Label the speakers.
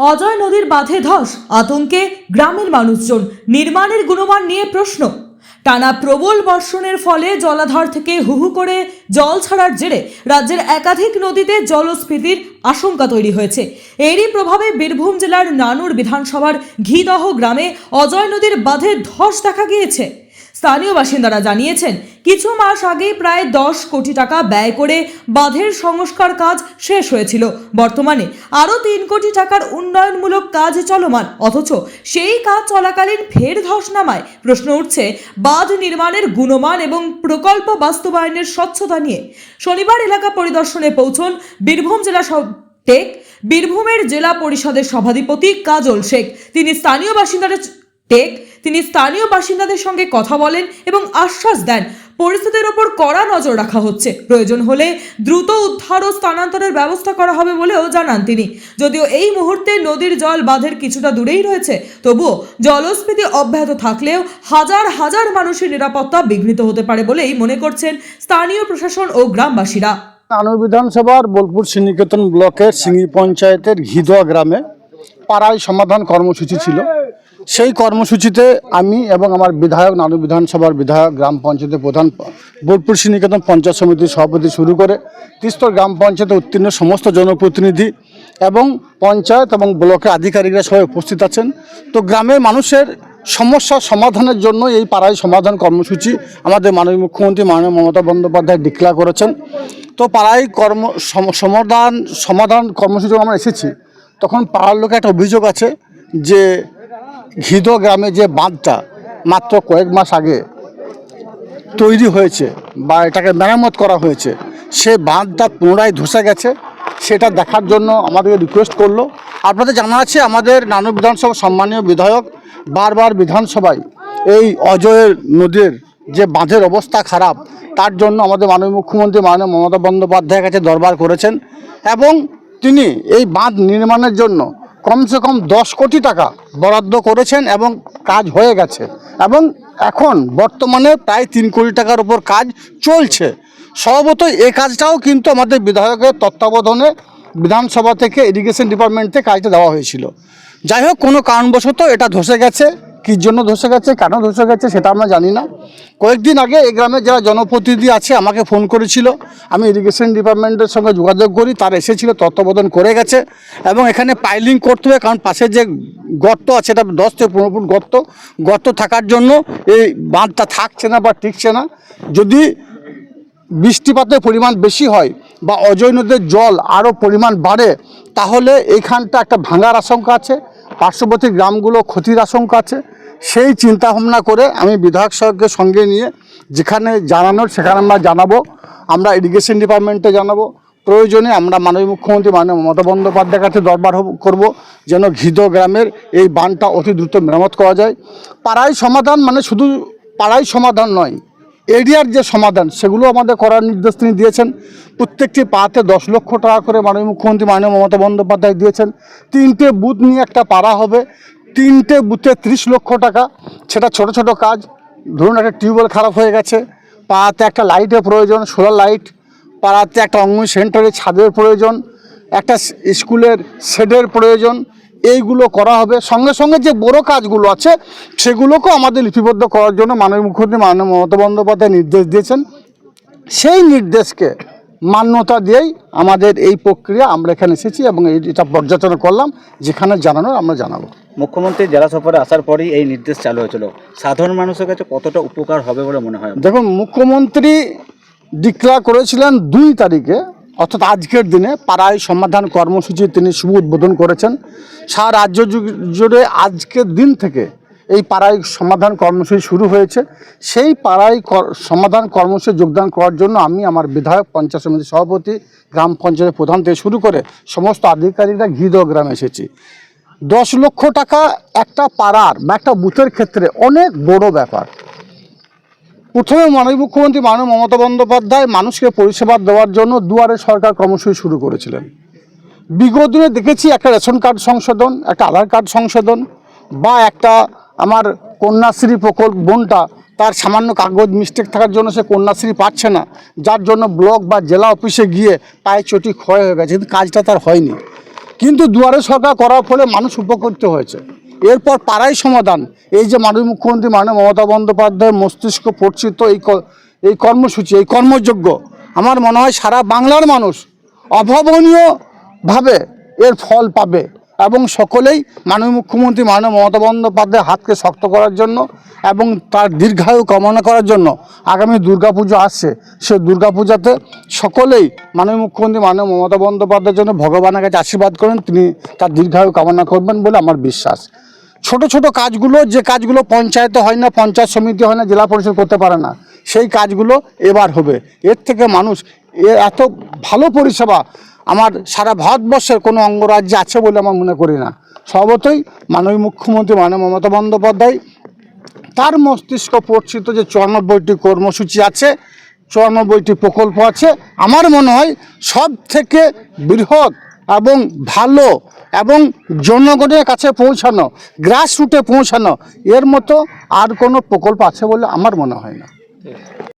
Speaker 1: অজয় নদীর বাঁধে ধস, আতঙ্কে গ্রামের মানুষজন, নির্মাণের গুণমান নিয়ে প্রশ্ন। টানা প্রবল বর্ষণের ফলে জলাধার থেকে হুহু করে জল ছাড়ার জেরে রাজ্যের একাধিক নদীতে জলস্ফীতির আশঙ্কা তৈরি হয়েছে। এরই প্রভাবে বীরভূম জেলার নানুর বিধানসভার ঘিদহ গ্রামে অজয় নদীর বাঁধে ধস দেখা গিয়েছে। স্থানীয় বাসিন্দারা জানিয়েছেন, কিছু মাস আগেই প্রায় দশ কোটি টাকা ব্যয় করে বাঁধের সংস্কার কাজ শেষ হয়েছিল। বর্তমানে আরও তিন কোটি টাকার উন্নয়নমূলক কাজ চলমান, অথচ সেই কাজ চলাকালীন ফের ধস নামায় প্রশ্ন উঠছে, বাঁধ নির্মাণের গুণমান এবং প্রকল্প বাস্তবায়নের স্বচ্ছতা নিয়ে। শনিবার এলাকা পরিদর্শনে পৌঁছন বীরভূম জেলা টেক বীরভূমের জেলা পরিষদের সভাধিপতি কাজল শেখ। তিনি স্থানীয় বাসিন্দাদের টেক তিনি স্থানীয় বাসিন্দাদের সঙ্গে কথা বলেন এবং আশ্বাস দেন, পরিস্থিতির ওপর কড়া নজর রাখা হচ্ছে। প্রয়োজন হলে দ্রুত উদ্ধার ও স্থানান্তরের ব্যবস্থা করা হবে বলেও জানান তিনি। যদিও এই মুহূর্তে নদীর জল বাঁধের কিছুটা দূরেই রয়েছে, তবুও জলস্ফীতি অব্যাহত থাকলেও হাজার হাজার মানুষের নিরাপত্তা বিঘ্নিত হতে পারে বলেই মনে করছেন স্থানীয় প্রশাসন ও গ্রামবাসীরা।
Speaker 2: নানুর বিধানসভার বোলপুর শ্রীনিকেতন ব্লকের সিঙ্গি পঞ্চায়েতের ঘিদোয়া গ্রামে পাড়ায় সমাধান কর্মসূচি ছিল। সেই কর্মসূচিতে আমি এবং আমার বিধায়ক নানু বিধানসভার বিধায়ক গ্রাম পঞ্চায়েতের প্রধান বোলপুর শ্রীনিকেতন পঞ্চায়েত সমিতির সভাপতি শুরু করে তিস্তর গ্রাম পঞ্চায়েতে উত্তীর্ণ সমস্ত জনপ্রতিনিধি এবং পঞ্চায়েত এবং ব্লকের আধিকারিকরা সবাই উপস্থিত আছেন। তো গ্রামের মানুষের সমস্যা সমাধানের জন্য এই পাড়ায় সমাধান কর্মসূচি আমাদের মাননীয় মুখ্যমন্ত্রী মাননীয় মমতা বন্দ্যোপাধ্যায় ডিক্লেয়ার করেছেন। তো পাড়ায় কর্ম সম- সমাধান সমাধান কর্মসূচি আমরা এসেছি। তখন পাড়ার লোকে একটা অভিযোগ আছে যে ঘিদ গ্রামে যে বাঁধটা মাত্র কয়েক মাস আগে তৈরি হয়েছে বা এটাকে মেরামত করা হয়েছে, সে বাঁধটা পুনরায় ধসে গেছে, সেটা দেখার জন্য আমাদেরকে রিকোয়েস্ট করল। আপনাদের জানা আছে, আমাদের নানু বিধানসভা সম্মানীয় বিধায়ক, বারবার বিধানসভায় এই অজয়ের নদীর যে বাঁধের অবস্থা খারাপ, তার জন্য আমাদের মাননীয় মুখ্যমন্ত্রী মাননীয় মমতা বন্দ্যোপাধ্যায়ের কাছে দরবার করেছেন এবং তিনি এই বাঁধ নির্মাণের জন্য কমসে কম দশ কোটি টাকা বরাদ্দ করেছেন এবং কাজ হয়ে গেছে। এবং এখন বর্তমানে প্রায় তিন কোটি টাকার উপর কাজ চলছে। স্বভাবত এই কাজটাও কিন্তু আমাদের বিধায়কের তত্ত্বাবধানে বিধানসভা থেকে ইরিগেশন ডিপার্টমেন্টে কাজটা দেওয়া হয়েছিল। যাই হোক, কোনো কারণবশত এটা ধসে গেছে। কী জন্য ধসে গেছে, কেন ধসে গেছে সেটা আমরা জানি না। কয়েকদিন আগে এই গ্রামে যারা জনপ্রতিনিধি আছে, আমাকে ফোন করেছিল। আমি ইরিগেশন ডিপার্টমেন্টের সঙ্গে যোগাযোগ করি, তার এসেছিল, তত্ত্বাবধান করে গেছে। এবং এখানে পাইলিং করতে হবে, কারণ পাশে যে গর্ত আছে, এটা দশ থেকে পনেরো ফুট গর্ত। গর্ত থাকার জন্য এই বাঁধটা থাকছে না বা টিকছে না। যদি বৃষ্টিপাতের পরিমাণ বেশি হয় বা অজয় নদীর জল আরও পরিমাণ বাড়ে, তাহলে এইখানটা একটা ভাঙার আশঙ্কা আছে। পার্শ্ববর্তী গ্রামগুলো ক্ষতির আশঙ্কা আছে। সেই চিন্তা ভাবনা করে আমি বিধায়ক সাহেবকে সঙ্গে নিয়ে যেখানে জানানোর, সেখানে আমরা জানাব, আমরা ইরিগেশন ডিপার্টমেন্টে জানাব। প্রয়োজনে আমরা মাননীয় মুখ্যমন্ত্রী মাননীয় মমতা বন্দ্যোপাধ্যায়ের কাছে দরবার করব, যেন ঘিদ গ্রামের এই বানটা অতি দ্রুত মেরামত করা যায়। পাড়ায় সমাধান মানে শুধু পাড়ায় সমাধান নয়, এরিয়ার যে সমাধান, সেগুলো আমাদের করার নির্দেশ তিনি দিয়েছেন। প্রত্যেকটি পাতে দশ লক্ষ টাকা করে মাননীয় মুখ্যমন্ত্রী, মাননীয় মমতা বন্দ্যোপাধ্যায় দিয়েছেন। তিনটে বুথ নিয়ে একটা পাড়া হবে। তিনটে বুথে ত্রিশ লক্ষ টাকা। সেটা ছোট ছোট কাজ। ধরুন একটা টিউবওয়েল খারাপ হয়ে গেছে। পাড়াতে একটা লাইটের প্রয়োজন, সোলার লাইট। পাড়াতে একটা অঙ্গন সেন্টারে ছাদের প্রয়োজন। একটা স্কুলের শেডের প্রয়োজন। এইগুলো করা হবে। সঙ্গে সঙ্গে যে বড় কাজগুলো আছে, সেগুলোকেও আমাদের লিপিবদ্ধ করার জন্য মাননীয় মুখ্যমন্ত্রী মাননীয় মমতা বন্দ্যোপাধ্যায় নির্দেশ দিয়েছেন। সেই নির্দেশকে মান্যতা দিয়েই আমাদের এই প্রক্রিয়া আমরা এখানে এসেছি এবং এটা পর্যালোচনা করলাম যেখানে জানানোর আমরা জানাব।
Speaker 3: মুখ্যমন্ত্রী জেলা সফরে আসার পরেই এই নির্দেশ চালু হয়েছিল। সাধারণ মানুষের কাছে কতটা উপকার হবে বলে মনে হয়?
Speaker 2: দেখুন মুখ্যমন্ত্রী ডিক্লেয়ার করেছিলেন দুই তারিখে অর্থাৎ আজকের দিনে পাড়ায় সমাধান কর্মসূচি তিনি শুভ উদ্বোধন করেছেন। সারা রাজ্য জুড়ে আজকের দিন থেকে এই পাড়ায় সমাধান কর্মসূচি শুরু হয়েছে। সেই পাড়ায় সমাধান কর্মসূচি যোগদান করার জন্য আমি আমার বিধায়ক, পঞ্চায়েত সমিতির সভাপতি, গ্রাম পঞ্চায়েতের প্রধান থেকে শুরু করে সমস্ত আধিকারিকরা ঘিদ গ্রামে এসেছি। দশ লক্ষ টাকা একটা পাড়ার বা একটা বুথের ক্ষেত্রে অনেক বড় ব্যাপার। প্রথমে মাননীয় মুখ্যমন্ত্রী, মাননীয় মমতা বন্দ্যোপাধ্যায় মানুষকে পরিষেবা দেওয়ার জন্য দুয়ারে সরকার কর্মসূচি শুরু করেছিলেন। বিগত দিনে দেখেছি একটা রেশন কার্ড সংশোধন, একটা আধার কার্ড সংশোধন বা একটা আমার কন্যাশ্রী প্রকল্প বোনটা তার সামান্য কাগজ মিস্টেক থাকার জন্য সে কন্যাশ্রী পাচ্ছে না। যার জন্য ব্লক বা জেলা অফিসে গিয়ে পায়ে চটি ক্ষয় হয়ে গেছে। কিন্তু কাজটা তার হয়নি। কিন্তু দুয়ারে সরকার করার ফলে মানুষ উপকৃত হয়েছে। এরপর পাড়াই সমাধান। এই যে মাননীয় মুখ্যমন্ত্রী, মাননীয় মমতা বন্দ্যোপাধ্যায়ের মস্তিষ্ক পরিচিত এই এই কর্মসূচি, এই কর্মযোগ্য আমার মনে হয় সারা বাংলার মানুষ অভাবনীয়ভাবে এর ফল পাবে। এবং সকলেই মাননীয় মুখ্যমন্ত্রী মাননীয় মমতা বন্দ্যোপাধ্যায়ের হাতকে শক্ত করার জন্য এবং তার দীর্ঘায়ু কামনা করার জন্য আগামী দুর্গাপুজো আসছে। সে দুর্গাপূজাতে সকলেই মাননীয় মুখ্যমন্ত্রী, মাননীয় মমতা বন্দ্যোপাধ্যায়ের জন্য ভগবানের কাছে আশীর্বাদ করেন। তিনি তার দীর্ঘায়ু কামনা করবেন বলে আমার বিশ্বাস। ছোট ছোট কাজগুলো, যে কাজগুলো পঞ্চায়েতে হয় না, পঞ্চায়েত সমিতি হয় না, জেলা পরিষদ করতে পারে না, সেই কাজগুলো এবার হবে। এর থেকে মানুষ এত ভালো পরিষেবা আমার সারা ভারতবর্ষের কোনো অঙ্গরাজ্যে আছে বলে আমার মনে করি না। সর্বতই মাননীয় মুখ্যমন্ত্রী মাননীয় মমতা বন্দ্যোপাধ্যায়। তার মস্তিষ্ক পরিচিত যে চুরানব্বইটি কর্মসূচি আছে, চুরানব্বইটি প্রকল্প আছে, আমার মনে হয় সব থেকে বৃহৎ এবং ভালো এবং জনগণের কাছে পৌঁছানো গ্রাস রুটে পৌঁছানো, এর মতো আর কোনো প্রকল্প আছে বলে আমার মনে হয় না।